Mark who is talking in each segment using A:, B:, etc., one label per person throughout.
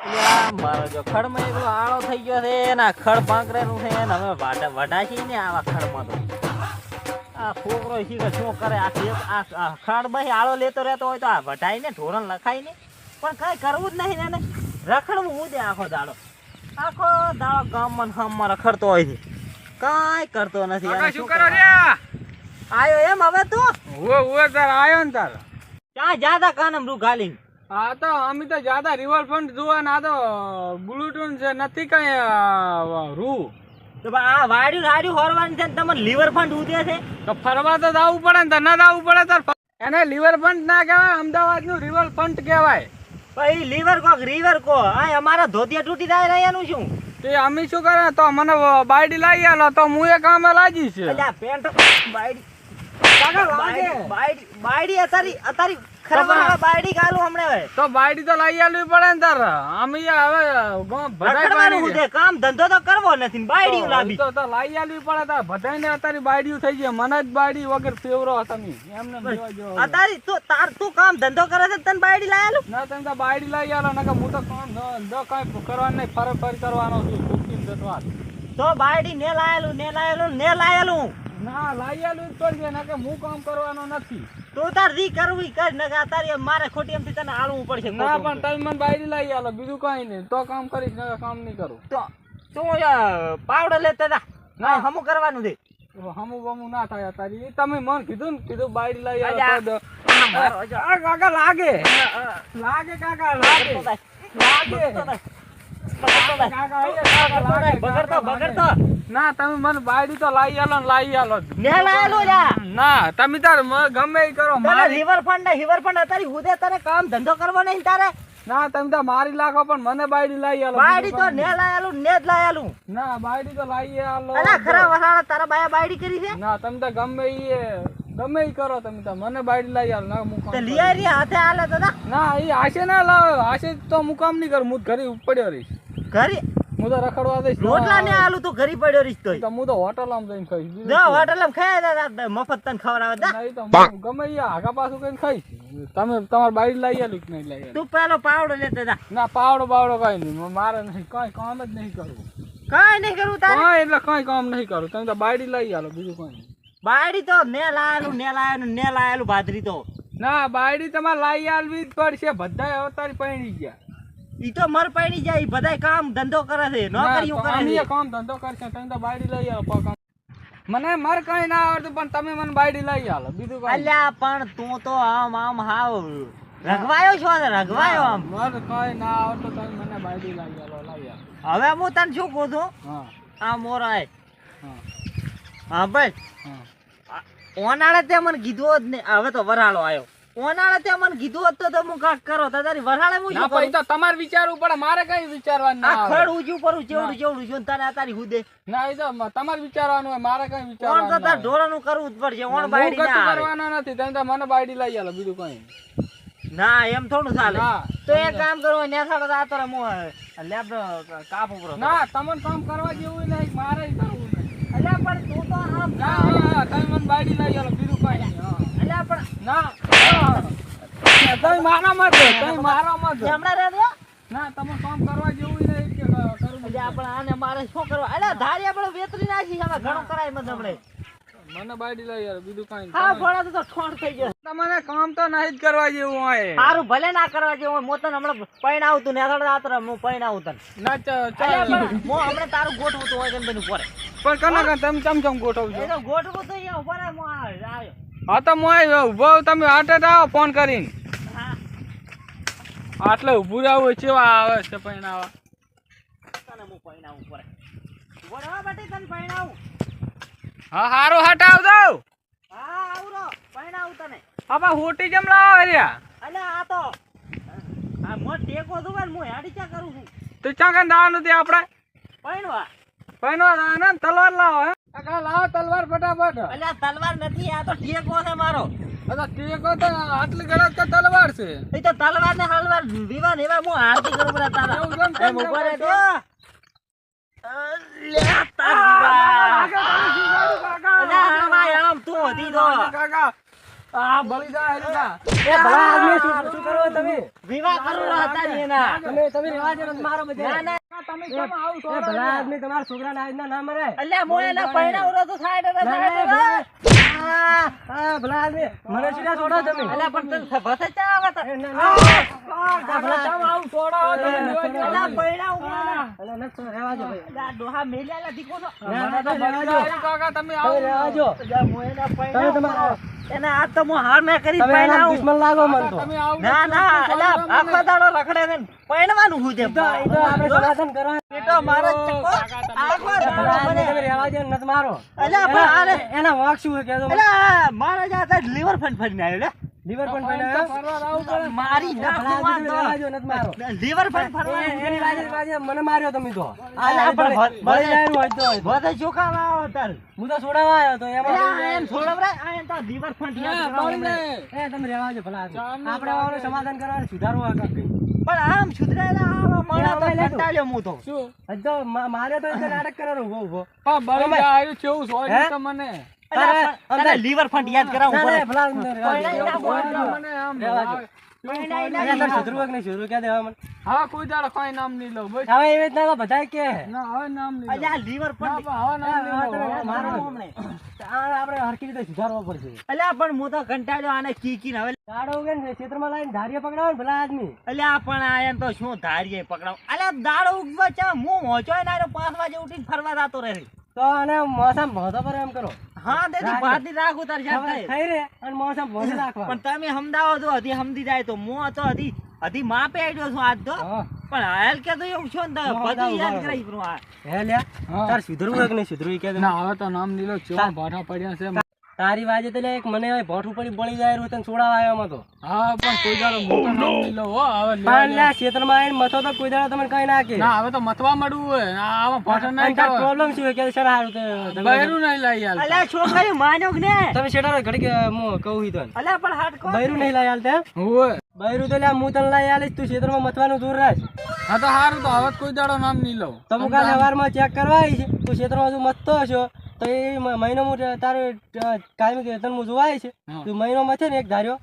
A: યા, મારો જો ખડમાં એટલો આળો થઈ ગયો છે ખડ પાંકરેલું છે ને હવે વઢાશી ને આવા ખડમાં તો. આ છોકરો શીખે શું કરે? આ આ ખડ ખડમાં આળો લેતો રહેતો હોય તો આ વઢાય ને ઢોરણ લખાય ને. પણ કઈ કરવું જ નહીં ને રખડવું હું દે આખો દાડો? આખો દાડો ગામમાં ને રખડતો હોય છે. કાંઈ કરતો નથી
B: શું કરો?
A: આયો એમ હવે તું?
B: તાર આયો ને તાર.
A: ક્યાં જાતા કાનમ રૂ ગાલીને
B: આ તો અમે તો જ્યાદા રિવરફ્રન્ટ જોવા ના તો બ્લુટૂન છે નથી કઈ રૂ.
A: તો આ વાડ્યું વાડ્યું ફરવાની છે ને તમને લીવર ફંડ ઉદે છે?
B: તો ફરવા તો જવું પડે ને તો ના જવું પડે તાર એને રિવરફ્રન્ટ ના કહેવાય અમદાવાદનું રિવરફ્રન્ટ કહેવાય
A: ભાઈ લિવર કોક રિવર કો આ અમારા ધોતિયા તૂટી જાય રહ્યાનું શું?
B: તે અમે શું કરે તો મને બાયડી લાવી આલો તો હું એ કામે લાગી છે.
A: પેન્ટ બાયડી. બાયડી બાયડી બાયડી અતારી અતારી ખરવા બાયડી ગાલું હમણે હવે.
B: તો બાયડી તો લાવી આલવી પડે ને તાર. અમે હવે ભડાઈ પાડી
A: છે. કામ ધંધો તો કરવો નથી બાયડી લાવી
B: તો તો લાવી આલવી પડે તાર. બધાયને અત્યારે બાયડીયું થઈ જાય મને જ બાયડી વગર ફેવરો તમે એમને એમ જોવા જેવો છે.
A: અતારી તું તાર તું કામ ધંધો કરે છે તને બાયડી લાયેલું
B: ના તમે તો બાયડી લઈ આલો. નકર હું તો કામ ધંધો કાંઈ કરવાનું નહીં. ફરક ફરી કરવાનો છું.
A: તો બાયડી ને લાયેલું ને લાયેલું ને લાયેલું
B: ના લાવી આલવું જ પડશે કે હું કામ કરવાનો નથી.
A: તું તાર રી કરવી કર નકર તારી મારે ખોટી એમથી તને આલવું પડશે
B: ના પણ તમે મને બાયડી લઈ આલો બીજું કાઈ નહીં. તો કામ કરીશ નકર કામ નહીં કરું.
A: તો તું પાવડર લેતા તા ના. હમું કરવાનું છે.
B: હમું બમું ના થાય તારી તમે મન કીધું ને કીધું બાયડી લઈ. આલો દ- કાકા લાગે. લાગે કાકા લાગે. લાગે. કાકા
A: બગડતો બગડતો.
B: ના તમે મને બાયડી તો લાવી આલો ને લાવી આલો
A: મે લાયેલું લ્યા
B: ના તમે તાર ગમે ઈ કરો
A: તારે
B: રિવર
A: ફંડ ને રિવર ફંડ તારી હુદે તને કામ ધંધો કરવો નહીં તારે.
B: ના તમે તો મારી લાખો પણ મને બાયડી લાવી આલો
A: બાયડી તો ને લાયેલું ને જ લાયેલું.
B: ના. બાયડી તો લાવી આલો
A: અલા ખરા વસાણા તારા બાયા બાયડી કરી છે?
B: ના તમે તો ગમે ઈ ગમે ઈ કરો તમે તો મને બાયડી લાવી આલો ના હું કામ
A: તે
B: કરું.
A: લિયા રી હાથે આલે તો
B: ના એ આશે ના લાવે આશે તો મુકામ કામ નહીં મુ હું ઘરે પડ્યો રહીશ.
A: ઘરે
B: હું તો રખડવા દઈશ
A: રોટલા ને આલુ તો ઘરી પડ્યો રીસ
B: તો હું તો આમ જઈને ખાઈશ. બીજું
A: હોટલ આમ ખાય મફત તને ખવડાવે દા
B: નહીં તો ગમે ઈ આગા પાછું કઈ ખાઈશ. તમે તમાર બાઈડ લઈ આલી કે નહીં લઈ આલી?
A: તું પેલો પાવડો લેતા તા
B: ના પાવડો બાવડો કઈ નહીં. મારે નહીં કઈ કામ જ નહીં કરવું.
A: કાંઈ નહીં કરવું તારે?
B: કઈ એટલે કઈ કામ નહીં કરું તમે તો બાયડી લઈ આલો બીજું કઈ નહીં.
A: બાયડી તો ને લાયેલું ને લાયેલું ને લાયેલું ભાદરી તો.
B: ના બાયડી તમારે લાવી આલવી જ પડશે. બધા અવતારી પૈણી ગયા.
A: ઈ તો મર પડી જાય બધાય કામ ધંધો કરે છે નોકરીઓ કરે છે.
B: કામ ધંધો કરશે તમે તો બાયડી લઈ આવો મને મર કઈ ના આવડતું પણ તમે મને બાયડી લઈ આવો બીજું
A: અલ્યા પણ તું તો આમ આમ હાવ રગવાયો છો ને રગવાયો આમ.
B: મર કઈ ના આવડતું તમે મને બાયડી લઈ આવો લઈ આવો.
A: હવે હું તને શું કહું છું? આ મોરાય.
B: હા.
A: ભાઈ. ઓનાળે તે મને કીધું જ નહીં. હવે તો વરાળો આવ્યો. ઓનાળે તે મને કીધું હોત તો તો હું કાંઈક કરો તારી વરાળે હું
B: ના
A: શું
B: તો તમારે વિચારવું પડે મારે કઈ વિચારવાનું ના
A: આ ખડ ઊંચું કરું ચેવડું ચેવડું છું ને તારી હુદે.
B: ના એ તો મ- વિચારવાનું હોય મારે કઈ
A: ઓણ તો તાર ઢોરાનું કરવું જ પડશે ઓણ બાયડી ના
B: કરવાનો નથી તમે તો મને બાયડી લઈ આલો બીજું કઈ.
A: ના એમ થોડું ચાલે. તો એક કામ કરો ને સાડો આ તારે લેબ કાપ ઉપર
B: ના તમને કામ કરવા જેવું નહીં મારે કરવું
A: અલ્યા પણ તું તો આમ
B: ના હા, હા, તમે મને બાયડી લઈ આલો બીજું કઈ
A: અલ્યા પણ
B: ના. મારા મારા
A: હમણાં દે
B: ના તમે કામ કરવા જેવું નહીં કે ક-
A: એટલે આપણે આને મારે શું કરવા? અલ્યા ધારી આપણે વેતરી નાખી હવે ઘણું કરાય મત હમણે
B: મને બાયડી લઈ આલો બીજું કઈ
A: હા ભણા તો ઠોણ થઈ ગયો.
B: તમારે કામ તો નહીં જ કરવા જેવું હોય.
A: સારું ભલે ના કરવા જેવું હોય તને હમણાં પૈણ આવતું ને આગળ આતર હું
B: ના ચાલ.
A: હું હમણાં તારું ગોઠવું તું હોય
B: પણ કના તમે ચમ ચમ ગોઠવજો?
A: ગોઠવું તો અહીંયા ઉપર આવ્યો
B: હા તો હું ઊભો તમે હાટે આવો ફોન કરીને. આટલે ઊભું રહેવું ચેવા આવે છે પૈણાવા
A: તને હું પૈણાવું બાટી તને પૈણાવું
B: હા સારું હટાવ આવજો.
A: હા આવરો પૈણાવું તને.
B: આપા હોટી કેમ લાવો રહ્યા
A: અલે આ તો આ મો ટેકો દુકાન હું હેડી ચા કરું છું?
B: તો ચા કાંઈ દાવાનું તે આપણે
A: પૈણવા
B: પૈણવા ના તલવાર લાવો હે? કાકા લાવો તલવાર ફટાફટ
A: અલ્યા તલવાર નથી આ તો ટેકો છે મારો
B: અચ્છા ટેકો તો આટલી ગળત તો તલવાર છે
A: એ તો તલવાર ને હલવાર વિવાહ ને એવા હું આરતી કરું બધા તારા
B: એવું કેમ કેમ
A: રહે તો. અલ્યા તારી
B: કાકા,
A: આમાં તું હતી તો
B: કાકા આ બળી જાય એનું
C: એ ભલા આદમી શું કરો તમે
A: વિવાહ કરો હતા એના
C: તમે તમે રહેવા મારો બધે
A: ના ના
B: તમે કેમ આવું
C: એ ભલા આદમી તમારા છોકરાના આજના ના મરે.
A: અલ્યા મોય એના પૈણા ઉરો તો સાઈડ રે
C: ના, ના,
A: સાઈડ
C: ભલા- આ, આ, ભલા આદમી મને સીધા છોડો તમે.
A: અલ્યા પણ તને ભસે ચા આવે તો?
C: એ ના, ના.
B: કાકા, કેમ આવું છોડો? તમે
C: એ,
B: જોઈ લો.
A: અલ્યા પૈણા ઉરો.
C: અલા, નથી છોડો, રહેવા દો ભાઈ.
A: અલ્યા ડોહા મેલ્યા દીકો છો
C: ના, ના,
B: તો
C: રહેવા દો.
B: કાકા, તમે
C: તમે રહેવા દો.
A: અલ્યા મોય એના
C: તમે તમારા
A: એને આ તો હું હાર મેં કરી પહેલા
C: દુશ્મન લાગો મન તો.
A: ના ના અલ્યા આખો દાડો રખડે છે ને પહેણવાનું હું છે
C: તો આપણે સમાધાન કરો
A: બેટો મારો જ આખો દાડો મને
C: તમે રહેવા દો ને મારો.
A: અલ્યા પણ
C: એના-
A: આને-
C: એના વાંક શું કે મને.
A: મારા જાતા લીવર ફન ફરીને આવ્યો લે.
C: લીવર પણ
B: ફરવા આવું પડે.
A: મારી નાખો
C: મારો.
A: લીવર ફન ફરવા
C: મને માર્યો તમે તો.
A: અલ્યા, પણ
C: બળી-
A: ભલે-
C: હોય તો
A: બધે ચોખા આવો તાર.
C: હું તો છોડાવા આવ્યો તો એમાં
A: એમ છોડવરાય, આ તો લીવર ફન
B: એ,
C: તમે રહેવા જો ભલા. આપણે આવાનું સમાધાન કરવા સુધારો આ કાંઈક.
A: પણ આમ સુધરાયેલા આવા માણસ તો કંટાળ્યો હું તો.
B: શું?
C: હજી મારે તો નાટક કરવાનું ઊભો ઊભો
B: પણ આયું કેવું સોય
C: હે?
B: તો મને.
A: અલ્યા, પણ તને લીવર ફંડ યાદ
C: કરાવું.
A: પૈણા
B: તો મને આમ
C: રહેવા દો.
B: કેવું સોય
C: અહીંયા તારે સુધરવું કે નહીં સુધરવું ક્યાં દેવા મને?
B: હવે કોઈ દાડો કોઈ નામ નહીં લઉં બસ
C: હવે એવી રીતના તો બધાય કે
B: ના હવે નામ નહીં લઉં.
A: અલ્યા લીવર
B: ના,
A: ફંડ
B: પણ હવે નામ નહીં
C: હા,
B: લઉં.
C: તમે
B: હવે
C: મારો
B: નામ
C: હમણે. આ આપણે હરખી રીતે સુધારવો પડશે
A: અલ્યા પણ હું તો કંટાળ્યો આને કીકીને હવે
C: દાડો ઉગે ને ક્ષેત્રમાં લાવીને ધારીએ પકડાવો ભલા આદમી
A: અલ્યા પણ આ એમ તો શું ધારીએ પકડાવ અલ્યા દાડો ઉગવા ચા હું મોચોય ને પાંચ વાગે ઉઠી ફરવા જતો રહે
C: તો અને મોસમ ભોતો પર એમ કરો.
A: હા તેથી. ભાતી રાખું. તાર જાત
C: હવે થઈ રે અને મોસમ ભોતો રાખવા
A: પણ તમે સમજાવો તો હજી સમજી જાય તો. મો તો હજી હજી માપે આડ્યો છું આજ તો. પણ હાલ કે તો એવું છો ને બધું યાદ કરાઈ પણ આ.
C: હે
B: લે
C: તાર સુધરવું કે નહીં સુધરવું ઈ
B: ના હવે તો નામ નહીં લઉં ભાઠા પડ્યા છે
C: તારી વાજે તો લ્યા એક મને ભોંઠું પડી બળી જાય રહ્યું તને છોડાવા આવ્યો એમાં તો.
B: હા પણ કોઈ દાડો મોટો તો નામ હો હવે
C: પણ. લ્યા ક્ષેત્રમાં આઈને મથો તો કોઈ દાડો તમને કઈ નાખે
B: ના હવે તો મથવા મળવું હોય આ આમાં ભાઠા
C: અને
B: નહીં
C: પ્રોબ્લેમ શું કે સર હારું તો
B: બૈરું નહીં લઈ આલ.
A: અલે છોકરી માનો કે ને
C: તમે શેઠારો ઘડીક હું કહું ઈ તને.
A: અલે પણ હાટ કો
C: બૈરું નહીં લઈ આલ તે
B: હોય.
C: બૈરું તો લ્યા હું તને લઈ આલીશ તું ક્ષેત્રમાં મથવાનું દૂર રાખ.
B: હા તો હારું તો હવે કોઈ દાડો નામ નહીં લઉં.
C: તમે કાલે સવારમાં ચેક કરવા આવી છે તું ક્ષેત્રમાં હજુ મથતો હશો. તો એ મહિનો હું તારે કાયમી કે તને હું જોવાય છે. તું મહિનો છે ને એક ધાર્યો.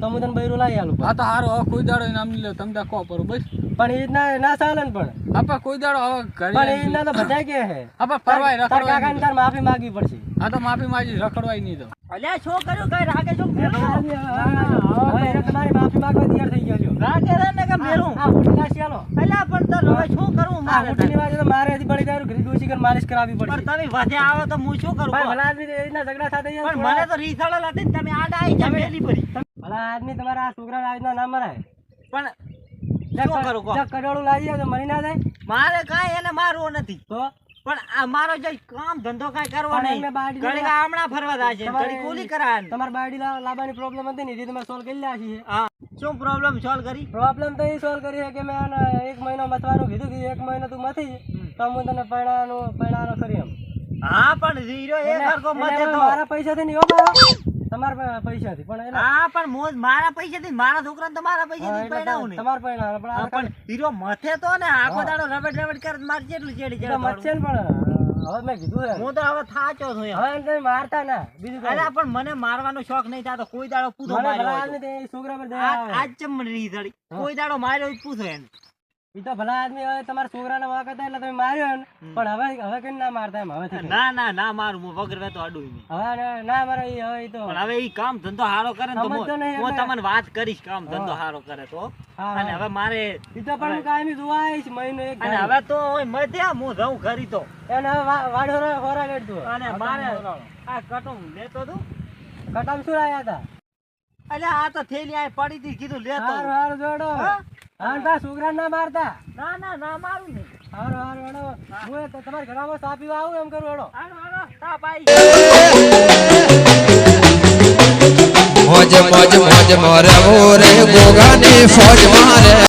C: તો હું તને બૈરું લાવી આલું
B: હા તો હારો હવે કોઈ દાડો નામ લઉં તમે ત્યાં કો પરો બસ.
C: પણ એ રીતના ના ચાલે ને પણ.
B: આપણે કોઈ દાડો હવે ઘરે
C: પણ એ રીતના તો બધા કે હે
B: આપણે ફરવાય રખડવાય
C: કાકાને તાર માફી માંગવી પડશે.
B: હા તો માફી માંગી રખડવાય નહીં તો.
A: અલ્યા શું કઈ રાગે શું મેલું?
C: હવે એને તમારી માફી માંગવા તૈયાર થઈ ગયો છો.
A: રે ને કે મેલું?
C: આ ઉઠી નાસી આલો
A: અલ્યા પણ તાર હવે શું કરવું
C: આ
A: મારે
C: તો? મારે હજી ડોસી માલિશ
A: પણ તમે વધે આવો તો હું શું કરું?
C: ભલા આદમી તો ઝઘડા સાથે
A: પણ મને તો રીસાડો લાતી તમે આડા આવી મેલી પડી.
C: ભલા આદમી તમારા આ છોકરા આવી ના મરાય.
A: પણ શું કરું?
C: જો લાવી જાય તો મરી ના જાય.
A: મારે કાંઈ એને મારવો નથી.
C: તો?
A: પણ આ મારો જે કામ ધંધો કઈ કરવો નહીં. ઘડીક હમણાં ફરવા જાય છે
C: તમારે-
A: ઘડીક ઓલી
C: તમાર બાડી લાવવાની પ્રોબ્લેમ હતી ને જે તમે સોલ્વ કરી લ્યા છીએ.
A: હા. શું પ્રોબ્લેમ સોલ્વ કરી?
C: પ્રોબ્લેમ તો એ સોલ્વ કરી છે કે મેં એક મહિનો મથવાનું કીધું કે એક મહિનો તું મથી. તો હું તને પૈણાનું પૈણાનો કરી એમ
A: હા પણ ઝીરો એક
C: સરખો
A: મતે તો.
C: મારા પૈસાથી નહીં હો બાળો. તમારા પૈસાથી પણ
A: હા પણ મોજ મારા પૈસેથી મારા છોકરાને તો મારા
C: હા,
A: પૈસેથી
C: એટલે
A: પૈણાવું નહીં.
C: તમારે પૈણાનો પણ
A: પણ હીરો મથે તો ને આખો દાડો રબડ રબડ કરે મારે કેટલું ચેડી
C: તો
A: ચડે
C: ને પણ હવે મેં કીધું
A: હું તો હવે થાચો છું
C: હવે તમે મારતા ના બીજું કઈ.
A: પણ મને મારવાનો શોખ નહીં થતો. કોઈ દાડો પૂછો માર્યો
C: છોકરા પર.
A: આજ ચમ મને કોઈ દાડો માર્યો પૂછો એને.
C: ઈ તો ભલા આદમી હવે તમારા છોકરાને વાંક હતા એટલે તમે માર્યો એને. પણ હવે હવે કઈ ના મારતા એમ? હવે
A: ના ના ના મારું હું વગર વેતો અડું નહીં.
C: હવે ના- ના મારે ઈ હવે તો
A: પણ હવે ઈ કામ ધંધો હારો કરે ને તો હું
C: એટલે.
A: તમને વાત કરીશ કામ ધંધો હારો કરે તો. અને હવે મારે
C: ઈ તો પણ કાયમી જોવા આવીશ મહિનો એક
A: અને હવે તો ઓય મધ્યા હું રહું ઘરી તો.
C: એને હવે વા- વાડ હોરા- હોરા
A: અને મારે આ કટું લેતો તું
C: કટામ શું લાયા હતા?
A: અલ્યા આ તો થેલી આ પડી હતી કીધું લેતો
C: હારું. હારું જોડો.
A: હા?
C: હા ને મારતા
A: ના ના ના મારું નહીં
C: હારો હારો હેડો. હું તો તમારા ઘરમાં પીવા આવું એમ કરું હેડો.
A: હારો હારો તાપ આવી
D: મોજ મોજ મોજ મોરે મોરે ગોગાની ફોજ મારે